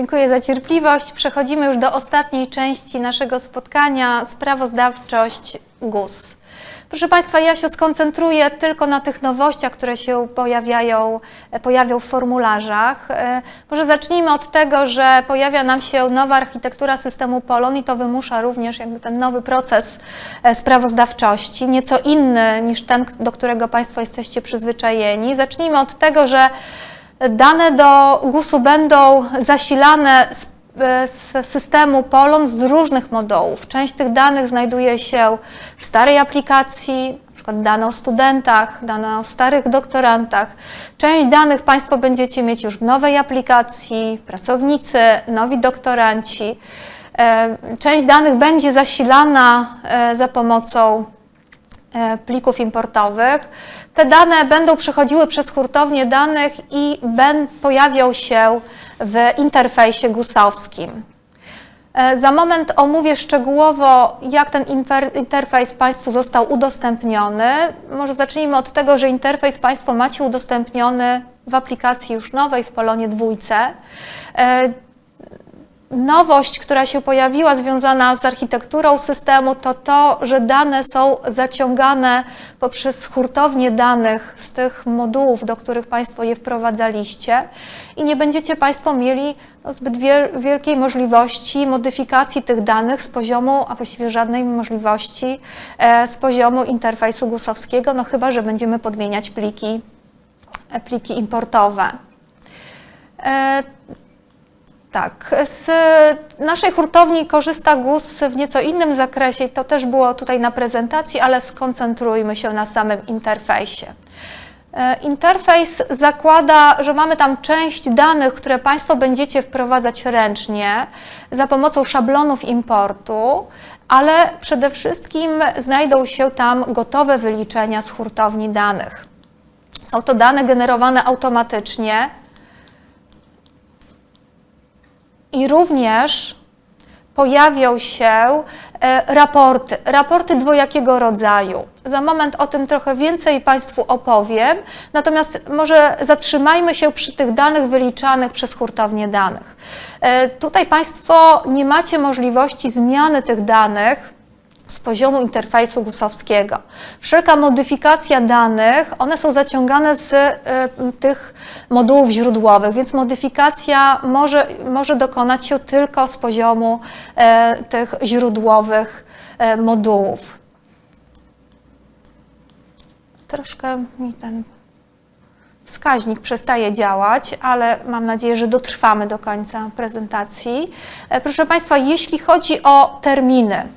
Dziękuję za cierpliwość. Przechodzimy już do ostatniej części naszego spotkania sprawozdawczość GUS. Proszę Państwa, ja się skoncentruję tylko na tych nowościach, które się pojawiają, pojawią w formularzach. E, Może zacznijmy od tego, że pojawia nam się nowa architektura systemu Polon i to wymusza również jakby ten nowy proces e, sprawozdawczości, nieco inny niż ten, do którego Państwo jesteście przyzwyczajeni. Zacznijmy od tego, że Dane do GUS-u będą zasilane z, e, z systemu Polon z różnych modułów. Część tych danych znajduje się w starej aplikacji, przykład dane o studentach, dane o starych doktorantach. Część danych Państwo będziecie mieć już w nowej aplikacji, pracownicy, nowi doktoranci. E, Część danych będzie zasilana e, za pomocą plików importowych. Te dane będą przechodziły przez hurtownię danych i ben, pojawią się w interfejsie gusowskim. E, Za moment omówię szczegółowo, jak ten inter, interfejs Państwu został udostępniony. Może zacznijmy od tego, że interfejs Państwo macie udostępniony w aplikacji już nowej, w Polonie dwójce. Nowość, która się pojawiła związana z architekturą systemu, to to, że dane są zaciągane poprzez hurtownię danych z tych modułów, do których Państwo je wprowadzaliście i nie będziecie Państwo mieli no, zbyt wiel- wielkiej możliwości modyfikacji tych danych z poziomu, a właściwie żadnej możliwości e, z poziomu interfejsu gusowskiego, no chyba, że będziemy podmieniać pliki, e, pliki importowe. E, tak, z naszej hurtowni korzysta GUS w nieco innym zakresie, to też było tutaj na prezentacji, ale skoncentrujmy się na samym interfejsie. E, Interfejs zakłada, że mamy tam część danych, które Państwo będziecie wprowadzać ręcznie za pomocą szablonów importu, ale przede wszystkim znajdą się tam gotowe wyliczenia z hurtowni danych. Są to dane generowane automatycznie, i również pojawią się e, raporty, raporty dwojakiego rodzaju. Za moment o tym trochę więcej Państwu opowiem, natomiast może zatrzymajmy się przy tych danych wyliczanych przez hurtownię danych. E, Tutaj Państwo nie macie możliwości zmiany tych danych z poziomu interfejsu gusowskiego. Wszelka modyfikacja danych, one są zaciągane z e, tych modułów źródłowych, więc modyfikacja może, może dokonać się tylko z poziomu e, tych źródłowych e, modułów. Troszkę mi ten wskaźnik przestaje działać, ale mam nadzieję, że dotrwamy do końca prezentacji. Proszę Państwa, jeśli chodzi o terminy,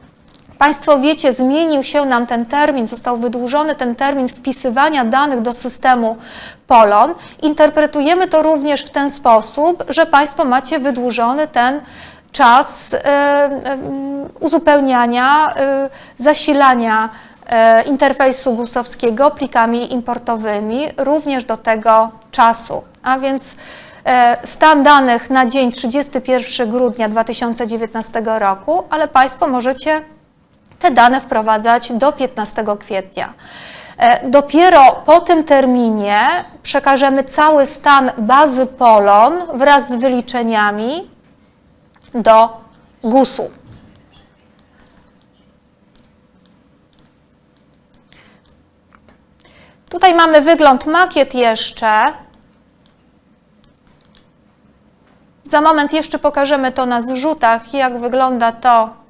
Państwo wiecie, zmienił się nam ten termin, został wydłużony ten termin wpisywania danych do systemu Polon. Interpretujemy to również w ten sposób, że Państwo macie wydłużony ten czas e, e, uzupełniania, e, zasilania interfejsu gusowskiego plikami importowymi również do tego czasu. A więc stan danych na dzień 31 grudnia 2019 roku, ale Państwo możecie te dane wprowadzać do 15 kwietnia. E, Dopiero po tym terminie przekażemy cały stan bazy Polon wraz z wyliczeniami do GUS-u. Tutaj mamy wygląd makiet jeszcze. Za moment jeszcze pokażemy to na zrzutach, jak wygląda to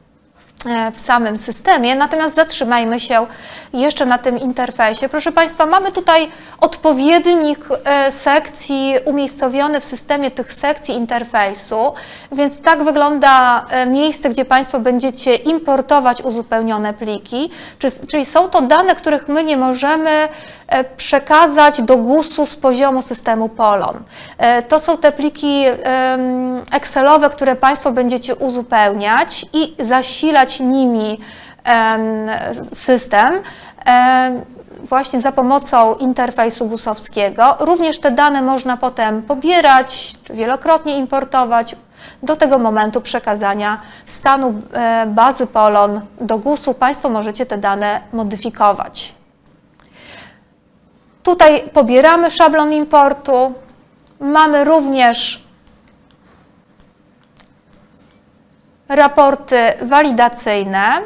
w samym systemie. Natomiast zatrzymajmy się jeszcze na tym interfejsie. Proszę Państwa, mamy tutaj odpowiednik e, sekcji umiejscowiony w systemie tych sekcji interfejsu, więc tak wygląda e, miejsce, gdzie Państwo będziecie importować uzupełnione pliki, Czy- czyli są to dane, których my nie możemy e, przekazać do GUS-u z poziomu systemu Polon. E, To są te pliki Excelowe, które Państwo będziecie uzupełniać i zasilać nimi em, system em, właśnie za pomocą interfejsu gusowskiego. Również te dane można potem pobierać, wielokrotnie importować do tego momentu przekazania stanu e, bazy Polon do GUS-u. Państwo możecie te dane modyfikować. Tutaj pobieramy szablon importu. Mamy również raporty walidacyjne,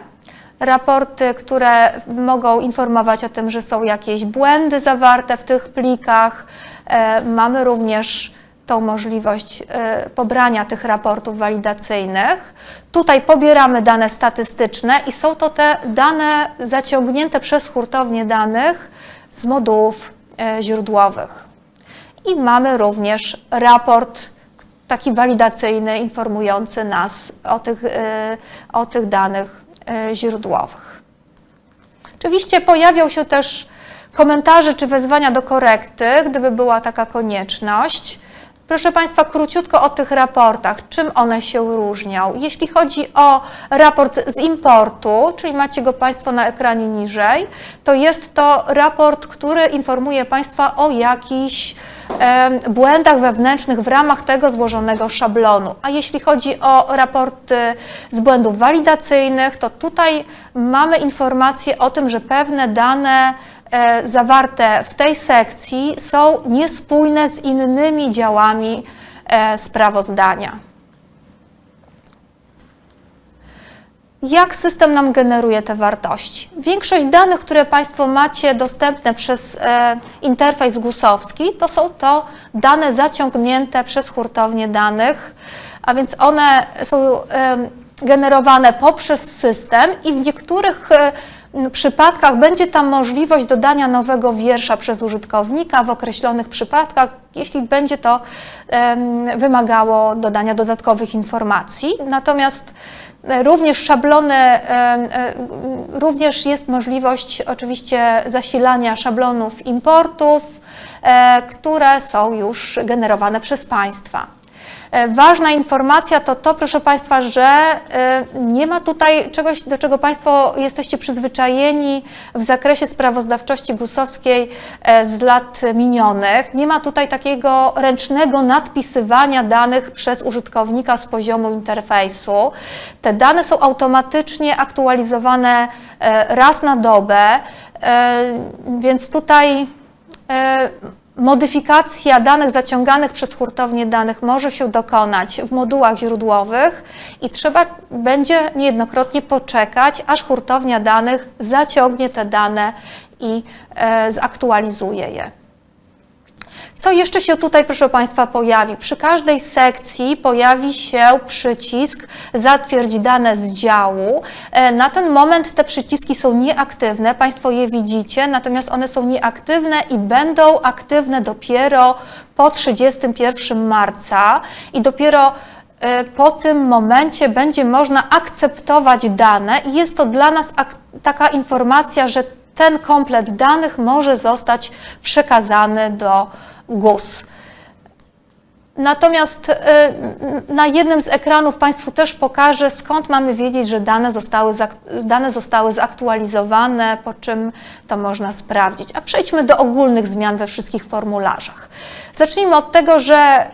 raporty, które mogą informować o tym, że są jakieś błędy zawarte w tych plikach. E, Mamy również tą możliwość e, pobrania tych raportów walidacyjnych. Tutaj pobieramy dane statystyczne i są to te dane zaciągnięte przez hurtownię danych z modułów e, źródłowych. I mamy również raport taki walidacyjny, informujący nas o tych, e, o tych danych e, źródłowych. Oczywiście pojawią się też komentarze czy wezwania do korekty, gdyby była taka konieczność. Proszę Państwa, króciutko o tych raportach, czym one się różnią. Jeśli chodzi o raport z importu, czyli macie go Państwo na ekranie niżej, to jest to raport, który informuje Państwa o jakichś błędach wewnętrznych w ramach tego złożonego szablonu. A jeśli chodzi o raporty z błędów walidacyjnych, to tutaj mamy informację o tym, że pewne dane e, zawarte w tej sekcji są niespójne z innymi działami e, sprawozdania. Jak system nam generuje te wartości? Większość danych, które Państwo macie dostępne przez e, interfejs GUS-owski, to są to dane zaciągnięte przez hurtownię danych, a więc one są e, generowane poprzez system i w niektórych e, przypadkach będzie tam możliwość dodania nowego wiersza przez użytkownika w określonych przypadkach, jeśli będzie to wymagało dodania dodatkowych informacji. Natomiast e, również szablony, e, również jest możliwość oczywiście zasilania szablonów importów, e, które są już generowane przez Państwa. E, Ważna informacja to to, proszę Państwa, że e, nie ma tutaj czegoś, do czego Państwo jesteście przyzwyczajeni w zakresie sprawozdawczości gusowskiej e, z lat minionych. Nie ma tutaj takiego ręcznego nadpisywania danych przez użytkownika z poziomu interfejsu. Te dane są automatycznie aktualizowane raz na dobę, więc tutaj Modyfikacja danych zaciąganych przez hurtownię danych może się dokonać w modułach źródłowych i trzeba będzie niejednokrotnie poczekać, aż hurtownia danych zaciągnie te dane i e, zaktualizuje je. Co jeszcze się tutaj, proszę Państwa, pojawi? Przy każdej sekcji pojawi się przycisk Zatwierdź dane z działu. E, Na ten moment te przyciski są nieaktywne, Państwo je widzicie, natomiast one są nieaktywne i będą aktywne dopiero po 31 marca i dopiero e, po tym momencie będzie można akceptować dane i jest to dla nas ak- taka informacja, że ten komplet danych może zostać przekazany do GUS. Natomiast y, na jednym z ekranów Państwu też pokażę, skąd mamy wiedzieć, że dane zostały, dane zostały zaktualizowane, po czym to można sprawdzić. A przejdźmy do ogólnych zmian we wszystkich formularzach. Zacznijmy od tego, że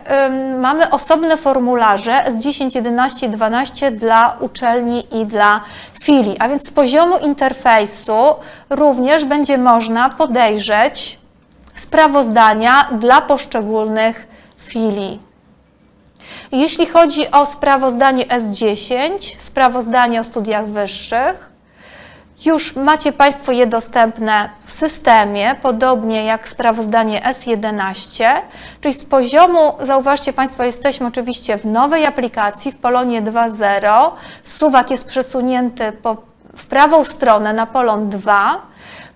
mamy osobne formularze z 10, 11 i 12 dla uczelni i dla filii, a więc z poziomu interfejsu również będzie można podejrzeć sprawozdania dla poszczególnych Jeśli chodzi o sprawozdanie S10, sprawozdanie o studiach wyższych, już macie Państwo je dostępne w systemie, podobnie jak sprawozdanie S11, czyli z poziomu, zauważcie Państwo, jesteśmy oczywiście w nowej aplikacji, w Polonie 2.0. Suwak jest przesunięty po, w prawą stronę na Polon 2.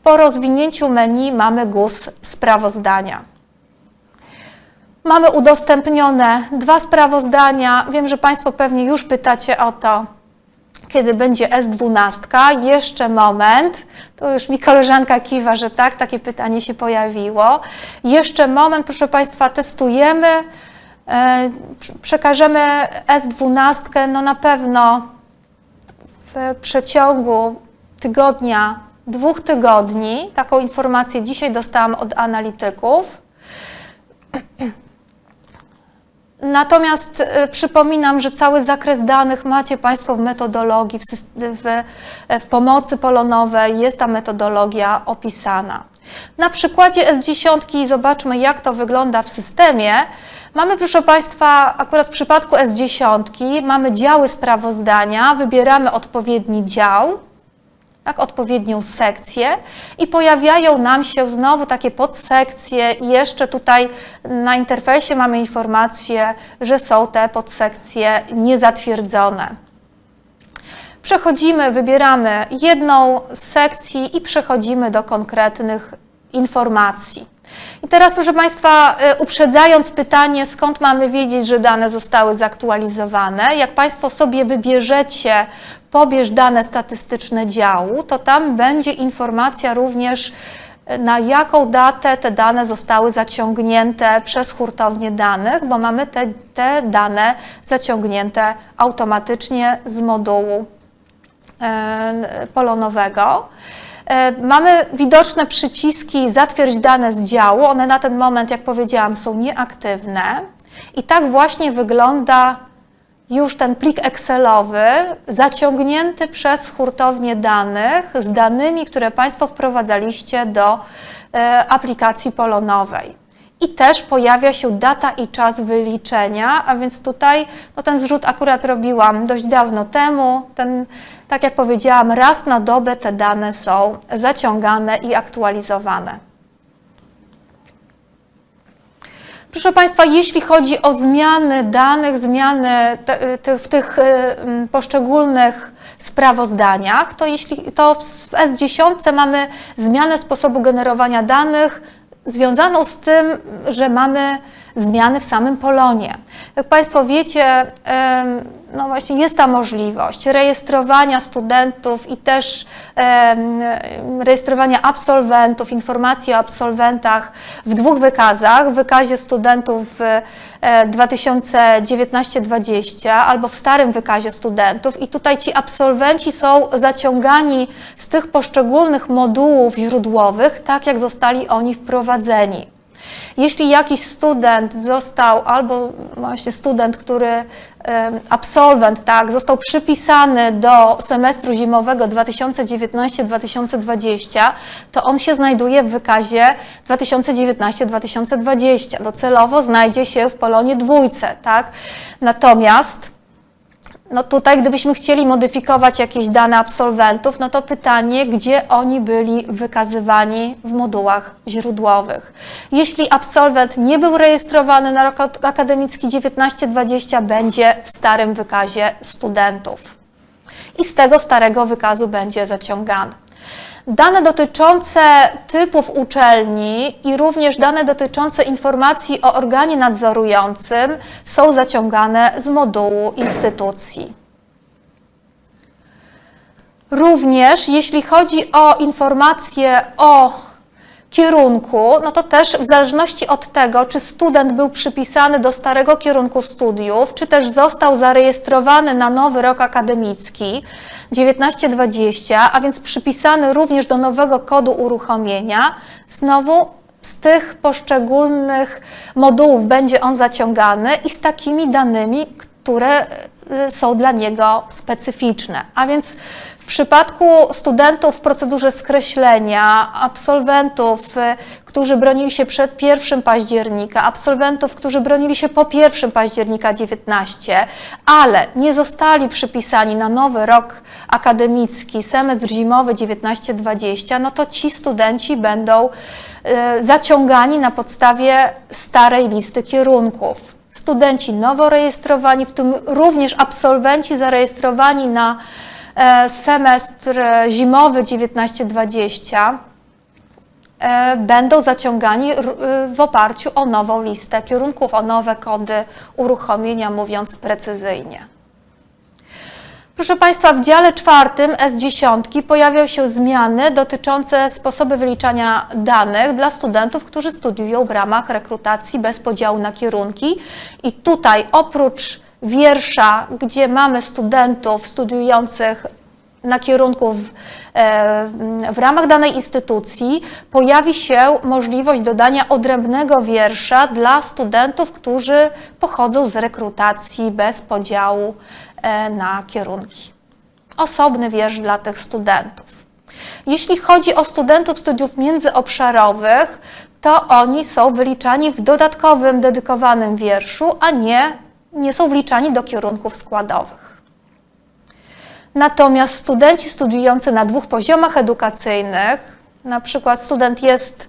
Po rozwinięciu menu mamy GUS sprawozdania. Mamy udostępnione dwa sprawozdania. Wiem, że Państwo pewnie już pytacie o to, kiedy będzie S12. Jeszcze moment. Tu już mi koleżanka kiwa, że tak, takie pytanie się pojawiło. Jeszcze moment, proszę Państwa, testujemy. E, prze- Przekażemy S12, no na pewno w przeciągu tygodnia, dwóch tygodni. Taką informację dzisiaj dostałam od analityków. Natomiast y, przypominam, że cały zakres danych macie Państwo w metodologii, w, w, w pomocy polonowej jest ta metodologia opisana. Na przykładzie S10 zobaczmy, jak to wygląda w systemie. Mamy, proszę Państwa, akurat w przypadku S10 mamy działy sprawozdania, wybieramy odpowiedni dział, tak, odpowiednią sekcję i pojawiają nam się znowu takie podsekcje i jeszcze tutaj na interfejsie mamy informację, że są te podsekcje niezatwierdzone. Przechodzimy, wybieramy jedną z sekcji i przechodzimy do konkretnych informacji. I teraz, proszę Państwa, y, uprzedzając pytanie, skąd mamy wiedzieć, że dane zostały zaktualizowane, jak Państwo sobie wybierzecie pobierz dane statystyczne działu, to tam będzie informacja również, y, na jaką datę te dane zostały zaciągnięte przez hurtownię danych, bo mamy te, te dane zaciągnięte automatycznie z modułu e, polonowego. E, Mamy widoczne przyciski zatwierdź dane z działu. One na ten moment, jak powiedziałam, są nieaktywne. I tak właśnie wygląda już ten plik Excelowy zaciągnięty przez hurtownię danych z danymi, które Państwo wprowadzaliście do e, aplikacji polonowej. I też pojawia się data i czas wyliczenia, a więc tutaj no ten zrzut akurat robiłam dość dawno temu. Ten, tak jak powiedziałam, raz na dobę te dane są zaciągane i aktualizowane. Proszę Państwa, jeśli chodzi o zmiany danych, zmiany te, te, w tych y, poszczególnych sprawozdaniach, to, jeśli, to w S10 mamy zmianę sposobu generowania danych związaną z tym, że mamy zmiany w samym Polonie. Jak Państwo wiecie, no właśnie jest ta możliwość rejestrowania studentów i też rejestrowania absolwentów, informacji o absolwentach w dwóch wykazach, w wykazie studentów e, 2019-20 albo w starym wykazie studentów i tutaj ci absolwenci są zaciągani z tych poszczególnych modułów źródłowych, tak jak zostali oni wprowadzeni. Jeśli jakiś student został, albo właśnie student, który, absolwent, tak, został przypisany do semestru zimowego 2019-2020, to on się znajduje w wykazie 2019-2020. Docelowo znajdzie się w Polonie dwójce, tak? Natomiast no tutaj, gdybyśmy chcieli modyfikować jakieś dane absolwentów, no to pytanie, gdzie oni byli wykazywani w modułach źródłowych. Jeśli absolwent nie był rejestrowany na rok ak- akademicki 19-20, będzie w starym wykazie studentów. I z tego starego wykazu będzie zaciągany. Dane dotyczące typów uczelni i również dane dotyczące informacji o organie nadzorującym są zaciągane z modułu instytucji. Również jeśli chodzi o informacje o kierunku, no to też w zależności od tego, czy student był przypisany do starego kierunku studiów, czy też został zarejestrowany na nowy rok akademicki 19-20, a więc przypisany również do nowego kodu uruchomienia, znowu z tych poszczególnych modułów będzie on zaciągany i z takimi danymi, które y, są dla niego specyficzne. A więc przypadku studentów w procedurze skreślenia, absolwentów, y, którzy bronili się przed 1 października, absolwentów, którzy bronili się po 1 października 19, ale nie zostali przypisani na nowy rok akademicki, semestr zimowy 19-20, no to ci studenci będą y, zaciągani na podstawie starej listy kierunków. Studenci nowo rejestrowani, w tym również absolwenci zarejestrowani na semestr e, zimowy 19-20 e, będą zaciągani y, w oparciu o nową listę kierunków, o nowe kody uruchomienia, mówiąc precyzyjnie. Proszę Państwa, w dziale czwartym S10 pojawią się zmiany dotyczące sposobu wyliczania danych dla studentów, którzy studiują w ramach rekrutacji bez podziału na kierunki. I tutaj oprócz wiersza, gdzie mamy studentów studiujących na kierunku w, e, w ramach danej instytucji pojawi się możliwość dodania odrębnego wiersza dla studentów, którzy pochodzą z rekrutacji bez podziału e, na kierunki. Osobny wiersz dla tych studentów. Jeśli chodzi o studentów studiów międzyobszarowych, to oni są wyliczani w dodatkowym, dedykowanym wierszu, a nie, nie są wliczani do kierunków składowych. Natomiast studenci studiujący na dwóch poziomach edukacyjnych, na przykład student jest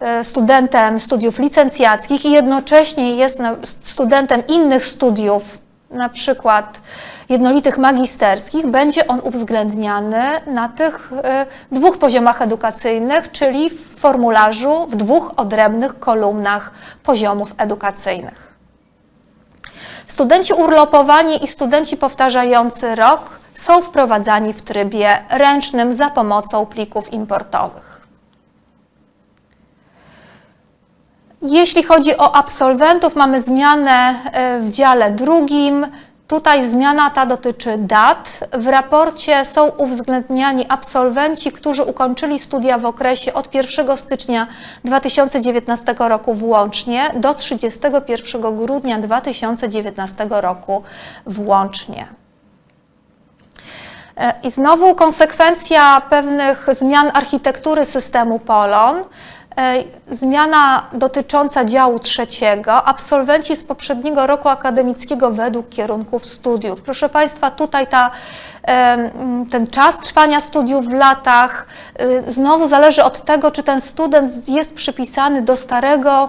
e, studentem studiów licencjackich i jednocześnie jest studentem innych studiów, na przykład jednolitych magisterskich, będzie on uwzględniany na tych e, dwóch poziomach edukacyjnych, czyli w formularzu w dwóch odrębnych kolumnach poziomów edukacyjnych. Studenci urlopowani i studenci powtarzający rok są wprowadzani w trybie ręcznym za pomocą plików importowych. Jeśli chodzi o absolwentów, mamy zmianę e, w dziale drugim. Tutaj zmiana ta dotyczy dat. W raporcie są uwzględniani absolwenci, którzy ukończyli studia w okresie od 1 stycznia 2019 roku włącznie do 31 grudnia 2019 roku włącznie. E, I znowu konsekwencja pewnych zmian architektury systemu Polon. E, Zmiana dotycząca działu trzeciego, absolwenci z poprzedniego roku akademickiego według kierunków studiów. Proszę Państwa, tutaj ta, ten czas trwania studiów w latach y, znowu zależy od tego, czy ten student jest przypisany do starego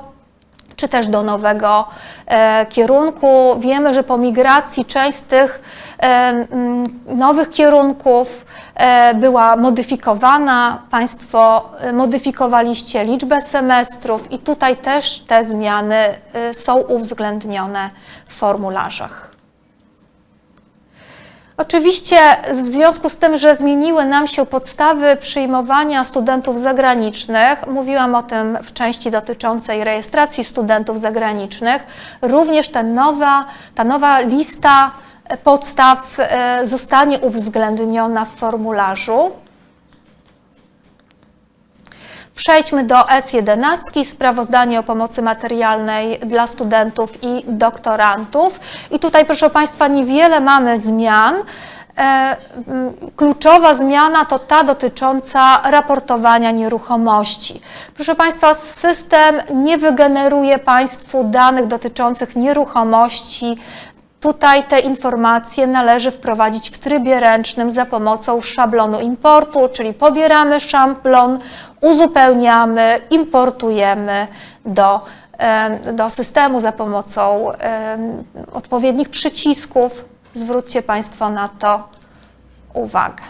czy też do nowego e, kierunku. Wiemy, że po migracji część z tych nowych kierunków e, była modyfikowana. Państwo e, modyfikowaliście liczbę semestrów i tutaj też te zmiany e, są uwzględnione w formularzach. Oczywiście w związku z tym, że zmieniły nam się podstawy przyjmowania studentów zagranicznych, mówiłam o tym w części dotyczącej rejestracji studentów zagranicznych, również ta nowa, ta nowa lista podstaw e, zostanie uwzględniona w formularzu. Przejdźmy do S11, sprawozdanie o pomocy materialnej dla studentów i doktorantów. I tutaj, proszę Państwa, niewiele mamy zmian. E, Kluczowa zmiana to ta dotycząca raportowania nieruchomości. Proszę Państwa, system nie wygeneruje Państwu danych dotyczących nieruchomości Tutaj te informacje należy wprowadzić w trybie ręcznym za pomocą szablonu importu, czyli pobieramy szablon, uzupełniamy, importujemy do, do systemu za pomocą odpowiednich przycisków. Zwróćcie Państwo na to uwagę.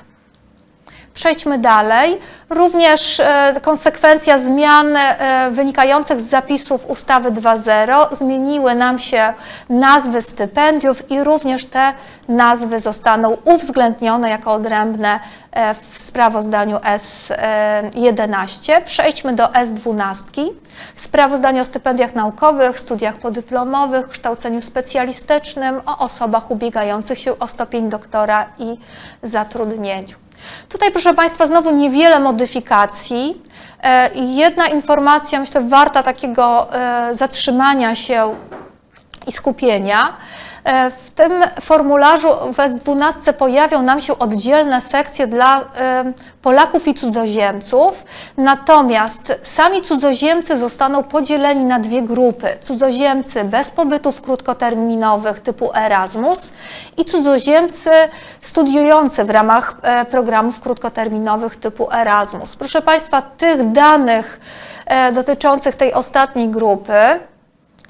Przejdźmy dalej. Również e, konsekwencja zmian e, wynikających z zapisów ustawy 2.0 zmieniły nam się nazwy stypendiów i również te nazwy zostaną uwzględnione jako odrębne e, w sprawozdaniu S11. Przejdźmy do S12. Sprawozdanie o stypendiach naukowych, studiach podyplomowych, kształceniu specjalistycznym, o osobach ubiegających się o stopień doktora i zatrudnieniu. Tutaj, proszę Państwa, znowu niewiele modyfikacji. E, Jedna informacja, myślę, warta takiego e, zatrzymania się i skupienia. E, W tym formularzu w S12 pojawią nam się oddzielne sekcje dla e, Polaków i cudzoziemców, natomiast sami cudzoziemcy zostaną podzieleni na dwie grupy. Cudzoziemcy bez pobytów krótkoterminowych typu Erasmus i cudzoziemcy studiujący w ramach e, programów krótkoterminowych typu Erasmus. Proszę Państwa, tych danych dotyczących tej ostatniej grupy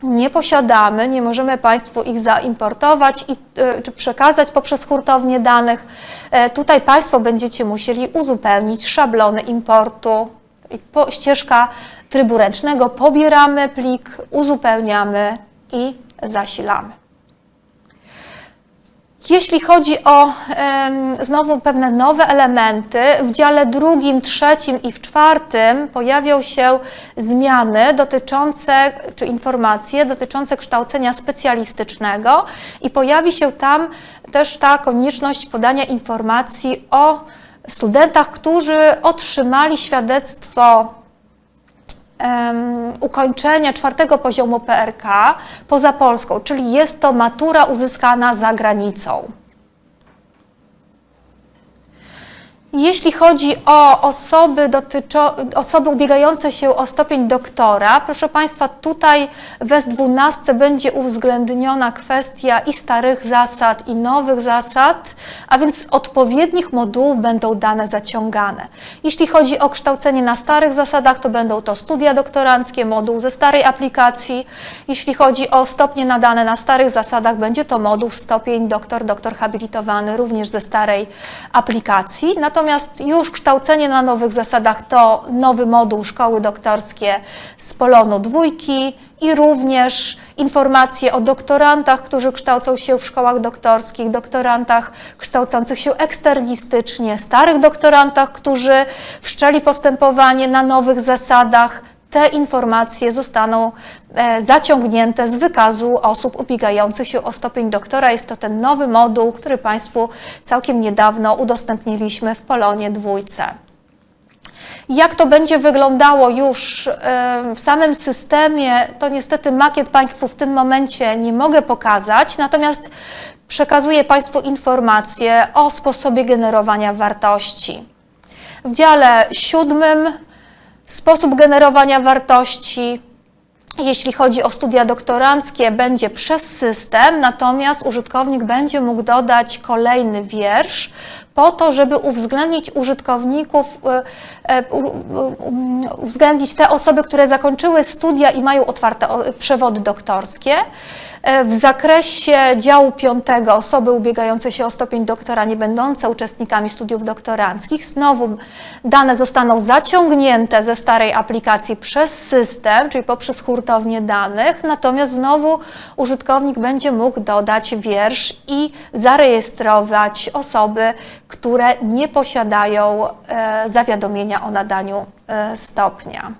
nie posiadamy, nie możemy Państwu ich zaimportować i, e, czy przekazać poprzez hurtownię danych. E, Tutaj Państwo będziecie musieli uzupełnić szablony importu. Po, ścieżka trybu ręcznego pobieramy plik, uzupełniamy i zasilamy. Jeśli chodzi o znowu pewne nowe elementy, w dziale drugim, trzecim i w czwartym pojawią się zmiany dotyczące, czy informacje dotyczące kształcenia specjalistycznego i pojawi się tam też ta konieczność podania informacji o studentach, którzy otrzymali świadectwo em, ukończenia czwartego poziomu PRK poza Polską, czyli jest to matura uzyskana za granicą. Jeśli chodzi o osoby, dotyczo, osoby ubiegające się o stopień doktora, proszę Państwa, tutaj w S12 będzie uwzględniona kwestia i starych zasad, i nowych zasad, a więc z odpowiednich modułów będą dane zaciągane. Jeśli chodzi o kształcenie na starych zasadach, to będą to studia doktoranckie, moduł ze starej aplikacji. Jeśli chodzi o stopnie nadane na starych zasadach, będzie to moduł stopień doktor, doktor habilitowany, również ze starej aplikacji. Natomiast już kształcenie na nowych zasadach to nowy moduł szkoły doktorskie z Polonu dwójki i również informacje o doktorantach, którzy kształcą się w szkołach doktorskich, doktorantach kształcących się eksternistycznie, starych doktorantach, którzy wszczęli postępowanie na nowych zasadach. Te informacje zostaną e, zaciągnięte z wykazu osób ubiegających się o stopień doktora. Jest to ten nowy moduł, który Państwu całkiem niedawno udostępniliśmy w Polonie dwójce. Jak to będzie wyglądało już e, w samym systemie, to niestety makiet Państwu w tym momencie nie mogę pokazać, natomiast przekazuję Państwu informacje o sposobie generowania wartości. W dziale siódmym sposób generowania wartości, jeśli chodzi o studia doktoranckie, będzie przez system, natomiast użytkownik będzie mógł dodać kolejny wiersz po to, żeby uwzględnić użytkowników, e, e, uwzględnić te osoby, które zakończyły studia i mają otwarte przewody doktorskie. E, W zakresie działu piątego osoby ubiegające się o stopień doktora, nie będące uczestnikami studiów doktoranckich, znowu dane zostaną zaciągnięte ze starej aplikacji przez system, czyli poprzez hurtownię danych, natomiast znowu użytkownik będzie mógł dodać wiersz i zarejestrować osoby, które nie posiadają e, zawiadomienia o nadaniu e, stopnia.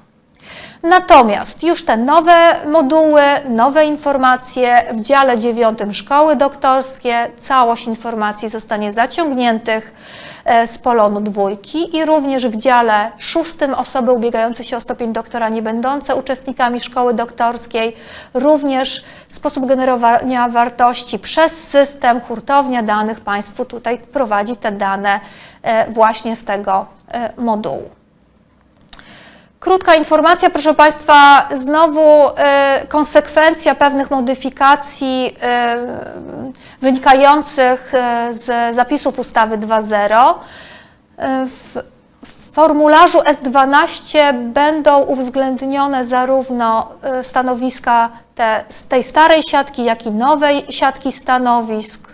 Natomiast już te nowe moduły, nowe informacje w dziale dziewiątym szkoły doktorskie, całość informacji zostanie zaciągniętych e, z Polonu dwójki i również w dziale szóstym osoby ubiegające się o stopień doktora nie będące uczestnikami szkoły doktorskiej, również sposób generowania wartości przez system hurtownia danych Państwu tutaj prowadzi te dane e, właśnie z tego e, modułu. Krótka informacja, proszę Państwa, znowu e, konsekwencja pewnych modyfikacji e, wynikających e, z zapisów ustawy 2.0. E, W, formularzu S12 będą uwzględnione zarówno stanowiska te, z tej starej siatki, jak i nowej siatki stanowisk.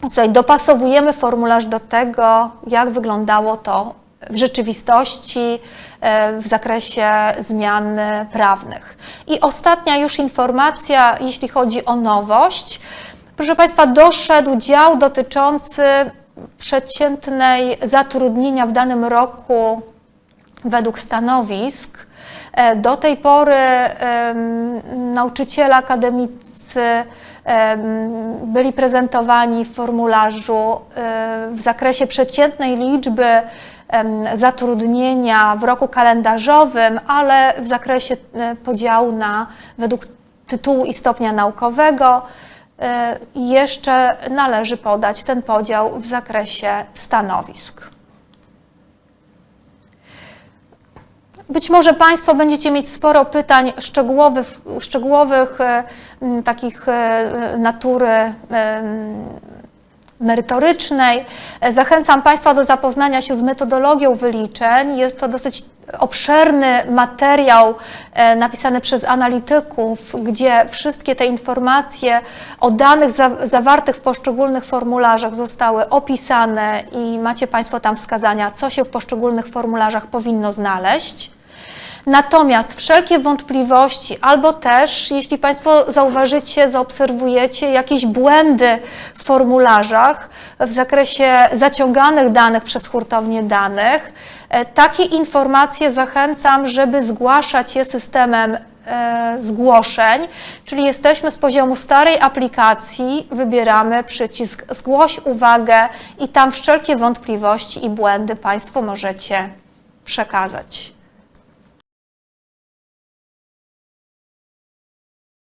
Tutaj dopasowujemy formularz do tego, jak wyglądało to w rzeczywistości e, w zakresie zmian prawnych. I ostatnia już informacja, jeśli chodzi o nowość. Proszę Państwa, doszedł dział dotyczący przeciętnej zatrudnienia w danym roku według stanowisk. E, Do tej pory nauczyciele akademicy em, byli prezentowani w formularzu e, w zakresie przeciętnej liczby zatrudnienia w roku kalendarzowym, ale w zakresie e, podziału na według tytułu i stopnia naukowego. E, i Jeszcze należy podać ten podział w zakresie stanowisk. Być może Państwo będziecie mieć sporo pytań szczegółowych, szczegółowych e, takich e, natury merytorycznej. E, Zachęcam Państwa do zapoznania się z metodologią wyliczeń. Jest to dosyć obszerny materiał e, napisany przez analityków, gdzie wszystkie te informacje o danych za, zawartych w poszczególnych formularzach zostały opisane i macie Państwo tam wskazania, co się w poszczególnych formularzach powinno znaleźć. Natomiast wszelkie wątpliwości, albo też, jeśli Państwo zauważycie, zaobserwujecie jakieś błędy w formularzach w zakresie zaciąganych danych przez hurtownię danych, e, takie informacje zachęcam, żeby zgłaszać je systemem e, zgłoszeń, czyli jesteśmy z poziomu starej aplikacji, wybieramy przycisk zgłoś uwagę i tam wszelkie wątpliwości i błędy Państwo możecie przekazać.